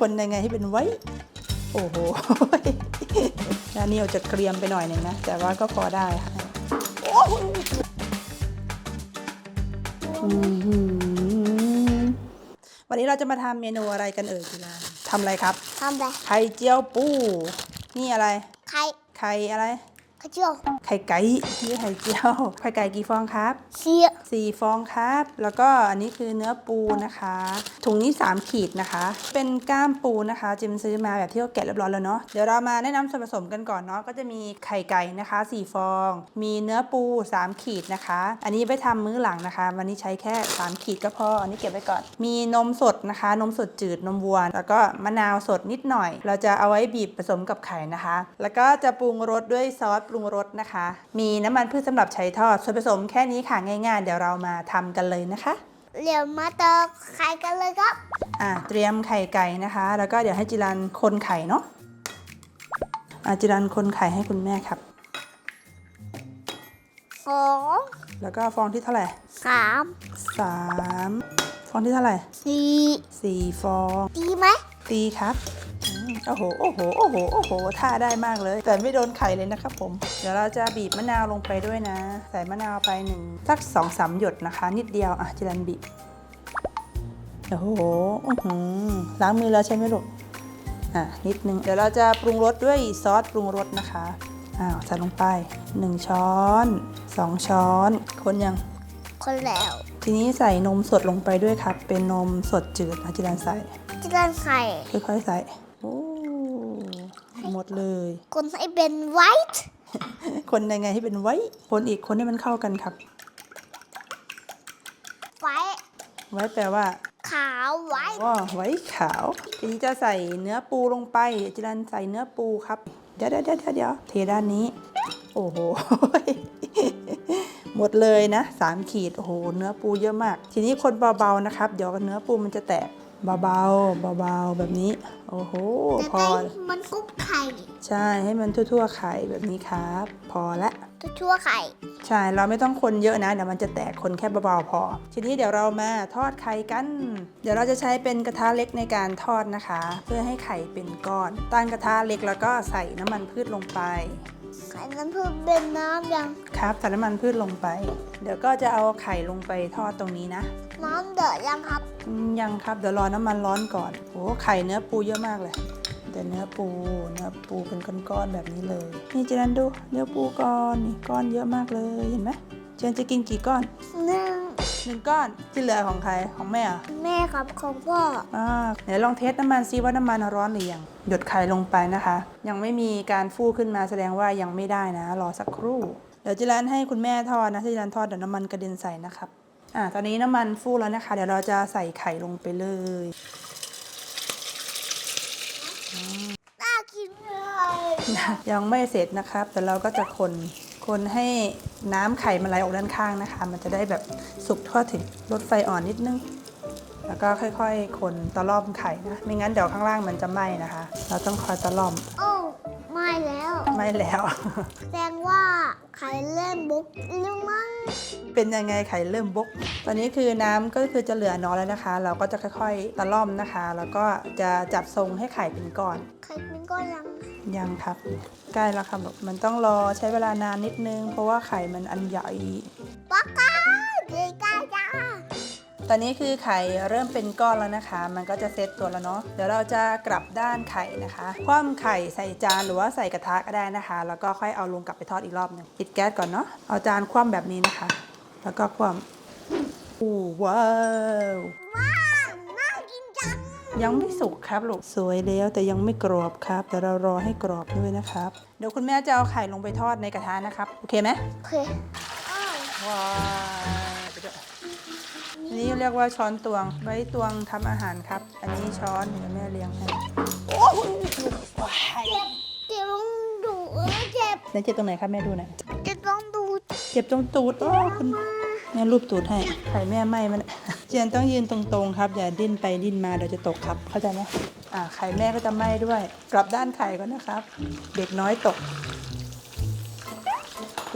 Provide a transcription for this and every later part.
คนยังไงให้เป็นไว้ โอ้โหด้านนี้เราจะเกรียมไปหน่อยหนึ่งนะ แต่ว่าก็พอได้ค่ะโอ้โหอื้อหือวันนี้เราจะมาทำเมนูอะไรกันเอ่ยจีราทำอะไรครับทำแบบไข่เจียวปู นี่อะไร ไข่ ไข่อะไร กระเจียวไข่ไก่ไม่ใช่ไข่เจียวไข่ไก่กี่ฟองครับเสียสี่ฟองครับ แล้วก็อันนี้คือเนื้อปูนะคะ ถุงนี้ 3 ขีดนะคะ เป็นก้ามปูนะคะจิมซื้อมาแบบที่เขาแกะเรียบร้อยแล้วเนาะเดี๋ยวเรามาแนะนำส่วนผสมกันก่อนเนาะก็จะมีไข่ไก่นะคะ 4 ฟอง มีเนื้อปู 3 ขีดนะคะ อันนี้ไปทำมื้อหลังนะคะ วันนี้ใช้แค่ 3 ขีดก็พออันนี้เก็บไว้ก่อน มีนมสดนะคะ นมสดจืดนมวัวแล้วก็มะนาวสดนิดหน่อย เราจะเอาไว้บีบผสมกับไข่นะคะ แล้วก็จะปรุงรสด้วยซอสปรุงรสนะคะ มีน้ำมันพืชสำหรับใช้ทอดส่วนผสมแค่นี้ค่ะง่าย ๆ เดี๋ยวเรามาทำกันเลยนะคะ เดี๋ยวมาเตอไข่กันเลยครับ อ่าเตรียมไข่ไก่นะคะ แล้วก็เดี๋ยวให้จิรันคนไข่เนาะอ่าจิรันคนไข่ให้คุณแม่ครับสองแล้วก็ฟองที่เท่าไหร่สามสามฟองที่เท่าไหร่สี่สี่ฟอง ดีไหม ตีครับอืม โอ้โห โอ้โห โอ้โห โอ้โหท่าได้มากเลย แต่ไม่โดนไข่เลยนะครับผม เดี๋ยวเราจะบีบมะนาวลงไปด้วยนะ ใส่มะนาวไปหนึ่งสักสองสามหยดนะคะ นิดเดียว อะจิรันบีบ โอ้โหอื้อหือล้างมือแล้วใช่ไหมลูก อะ นิดนึง เดี๋ยวเราจะปรุงรสด้วยซอสปรุงรสนะคะ อ้าวใส่ลงไป 1 ช้อน 2 ช้อน คนยัง คนแล้ว ทีนี้ใส่นมสดลงไปด้วยครับ เป็นนมสดจืดนะจิรันใส่จะได้ไข่ค่อยๆใส่โอ้ หมดเลย คนให้เป็นไวท์คนยังไงให้เป็นไว้ คนอีกคนให้มันเข้ากันครับ ไวท์ไว้แปลว่าขาวไวท์ว่าไว้ขาวทีนี้จะใส่เนื้อปูลงไปจิรันใส่เนื้อปูครับ เดี๋ยวเดี๋ยวเดี๋ยวเดี๋ยวเทด้านนี้ โอ้โห หมดเลยนะสามขีด โอ้โห เนื้อปูเยอะมาก ทีนี้คนเบาๆนะครับ เดี๋ยวเนื้อปูมันจะแตก เบาๆเบาๆแบบนี้ โอ้โหแต่พอได้มันกุ๊บไข่ ใช่ให้มันทั่วๆไข่แบบนี้ครับ พอละทั่วๆไข่ ใช่เราไม่ต้องคนเยอะนะเดี๋ยวมันจะแตกคนแค่เบาๆพอ ทีนี้เดี๋ยวเรามาทอดไข่กัน เดี๋ยวเราจะใช้เป็นกระทะเล็กในการทอดนะคะ เพื่อให้ไข่เป็นก้อน ตั้งกระทะเล็กแล้วก็ใส่น้ำมันพืชลงไป ไข่นั้นเพิ่มเป็นน้ำยังครับใส่น้ำมันพืชลงไป เดี๋ยวก็จะเอาไข่ลงไปทอดตรงนี้นะน้ำเดือดยังครับอืมยังครับเดี๋ยวรอน้ำมันร้อนก่อนโอ้ไข่เนื้อปูเยอะมากเลย แต่เนื้อปูเนื้อปูเป็นก้อนๆแบบนี้เลย นี่เจนันดูเนื้อปูก้อนนี่ก้อนเยอะมากเลยเห็นไหมเจนจะกินกี่ก้อน หนึ่ง หนึ่งก้อนที่เหลือของใครของแม่เหรอแม่ครับของพ่ออ่าเดี๋ยวลองเทสน้ำมันซิว่าน้ำมันร้อนหรือยังหยดไข่ลงไปนะคะ ยังไม่มีการฟูขึ้นมาแสดงว่ายังไม่ได้นะ รอสักครู่ เดี๋ยวจิรันให้คุณแม่ทอดนะที่จิรันทอดเดี๋ยวน้ำมันกระเด็นใส่นะครับอ่าตอนนี้น้ำมันฟูแล้วนะคะ เดี๋ยวเราจะใส่ไข่ลงไปเลยน่ากินเลยยังไม่เสร็จนะครับ แต่เราก็จะคน คนให้น้ำไข่มันไหลออกด้านข้างนะคะ มันจะได้แบบสุกทั่วถึงลดไฟอ่อนนิดนึง แล้วก็ค่อยๆ คนตะล่อมไข่นะ ไม่งั้นเดี๋ยวข้างล่างมันจะไหม้นะคะ เราต้องคอยตะล่อม oh. ไม่แล้วไหม้แล้ว แสดงว่าไข่เล่นบุกหรือมั้งเป็นยังไงไข่เริ่มบก ตอนนี้คือน้ำก็คือจะเหลือน้อยแล้วนะคะ เราก็จะค่อยๆตะล่อมนะคะ แล้วก็จะจับทรงให้ไข่เป็นก้อน ไข่เป็นก้อนยังยังครับใกล้แล้วครับมันต้องรอใช้เวลานานนิดนึง เพราะว่าไข่มันอันใหญ่ปักกาเด็กกาจ้า ตอนนี้คือไข่เริ่มเป็นก้อนแล้วนะคะ มันก็จะเซตตัวแล้วเนาะ เดี๋ยวเราจะกลับด้านไข่นะคะ คว่ำไข่ใส่จานหรือว่าใส่กระทะก็ได้นะคะ แล้วก็ค่อยเอาลงกลับไปทอดอีกรอบหนึงปิดแก๊สก่อนเนาะ เอาจานคว่ำแบบนี้นะคะ แล้วก็คว่ำโอ้ว้าวว้าวน่ากินจังยังไม่สุกครับลูก สวยแล้วแต่ยังไม่กรอบครับ แต่เรารอให้กรอบด้วยนะครับ เดี๋ยวคุณแม่จะเอาไข่ลงไปทอดในกระทะนะครับ โอเคไหมโอเคอ้าวว้าวไปด้วยอั นนี้เรียกว่าช้อนตวง ไว้ตวงทำอาหารครับ อันนี้ช้อนเดี๋ยวแม่เลี้ยงให้โอ้ยว้ายเจ็บต้องดูเออเจ็บไหนเจ็บตรงไหนครับแม่ดูหน่อยเจ็บต้องดูเจ็บตรงตูดโอ้คุณแม่รูปตูดให้ไข่แม่ไหมมันเจียนต้องยืนตรงๆครับ อย่าดิ้นไปดิ้นมาเดี๋ยวจะตกครับ เข้าใจไหมอ่าไข่แม่ก็จะไหม้ด้วย กลับด้านไข่ก่อนนะครับ เด็กน้อยตก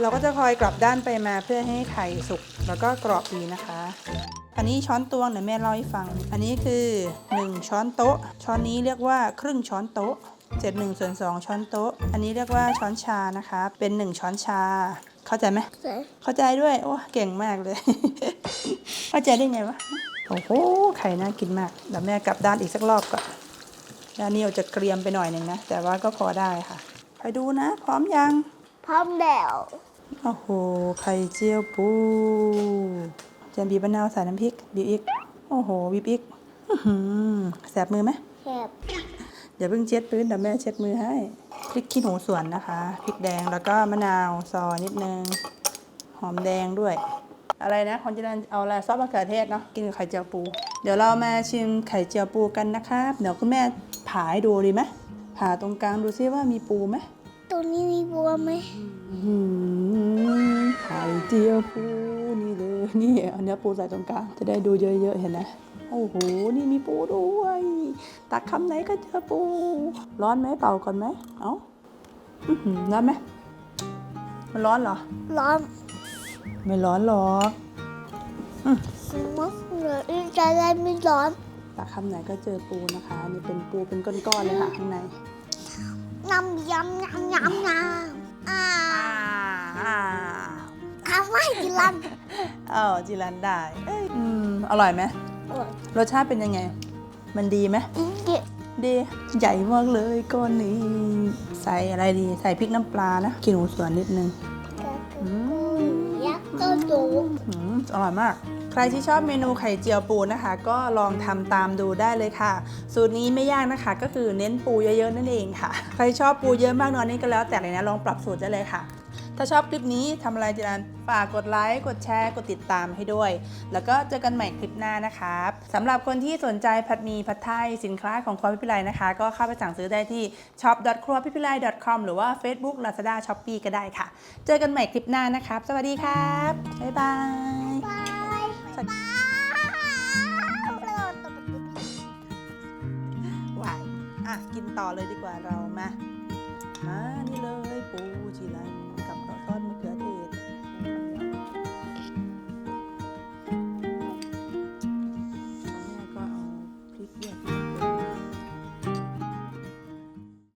เราก็จะคอยกลับด้านไปมาเพื่อให้ไข่สุกแล้วก็กรอบดีนะคะ ออันนี้ช้อนตวงเดี๋ยวแม่เล่าให้ฟัง อันนี้คือ 1 ช้อนโต๊ะ ช้อนนี้เรียกว่าครึ่งช้อนโต๊ะเจ็ดหนึ่งส่วนสองช้อนโต๊ะ อันนี้เรียกว่าช้อนชานะคะ เป็น 1 ช้อนชา เข้าใจไหมใส่เข้าใจด้วย โอ้ เก่งมากเลย เข้าใจได้ไงวะ โอ้โห ไข่น่ากินมาก เดี๋ยวแม่กลับด้านอีกสักรอบก่อนด้านนี้เราจะเกรียมไปหน่อยหนึ่งนะ แต่ว่าก็พอได้ค่ะ ไปดูนะ พร้อมยัง พร้อมแล้ว โอ้โห ไข่เจียวปูเจนบีบมะนาวใส่น้ำพริก บีบอีก โอ้โห บีบอีกอื้อหือแสบมือไหมแซ่บอย่าเพิ่งเช็ดพื้นเดี๋ยวแม่เช็ดมือให้ พริกขี้หนูสวนนะคะ พริกแดงแล้วก็มะนาวซอยนิดนึง หอมแดงด้วย อะไรนะคนจีนเอาอะไรซอสมะเขือเทศเนาะ กินกับไข่เจียวปู เดี๋ยวเรามาชิมไข่เจียวปูกันนะครับ เดี๋ยวคุณแม่ผ่าให้ดูดีไหมผ่าตรงกลางดูซิว่ามีปูไหมตัวนี้มีบัวไหมอื้อหือไข่เจียวปู นี่เลยนี่เอาเนื้อปูใส่ตรงกลางจะได้ดูเยอะๆเห็นไหมโอ้โห นี่มีปูด้วย ตักคำไหนก็เจอปู ร้อนไหมเป่าก่อนไหม เอ้าอื้อหือร้อนไหม มันร้อนเหรอ ร้อน ไม่ร้อนหรอกสมองเหลืออีกจะได้ไม่ร้อน ตักคำไหนก็เจอปูนะคะอันนี่เป็นปูเป็นก้อนๆเลยค่ะข้างในยำยำยำยำยำอ่าอ่าทำไม่กินลัน เออจิรันได้เอ้ยอืมอร่อยไหมอร่อยรสชาติเป็นยังไง มันดีไหมเด็ดดีใหญ่มากเลยก้อนนี้ใส่อะไรดีใส่พริกน้ำปลานะกินหมูสวนนิดนึงยักษ์ก็ดูอืมอร่อยมาก ใครที่ชอบเมนูไข่เจียวปูนะคะ ก็ลองทำตามดูได้เลยค่ะ สูตรนี้ไม่ยากนะคะ ก็คือเน้นปูเยอะๆนั่นเองค่ะ ใครชอบปูเยอะมากน้อยนี่ก็แล้วแต่เลยนะลองปรับสูตรได้เลยค่ะ ถ้าชอบคลิปนี้ทำอะไรจีรันฝากกดไลค์กดแชร์กดติดตามให้ด้วย แล้วก็เจอกันใหม่คลิปหน้านะครับสำหรับคนที่สนใจผัดหมีผัดไทยสินค้าของครัวพิพิไลนะคะ ก็เข้าไปสั่งซื้อได้ที่ shop ครัวพิพิไล .com หรือว่า Facebook Lazada Shopee ก็ได้ค่ะ เจอกันใหม่คลิปหน้านะครับ สวัสดีครับ บ๊ายบายบายบายวายอะ กินต่อเลยดีกว่าเรามา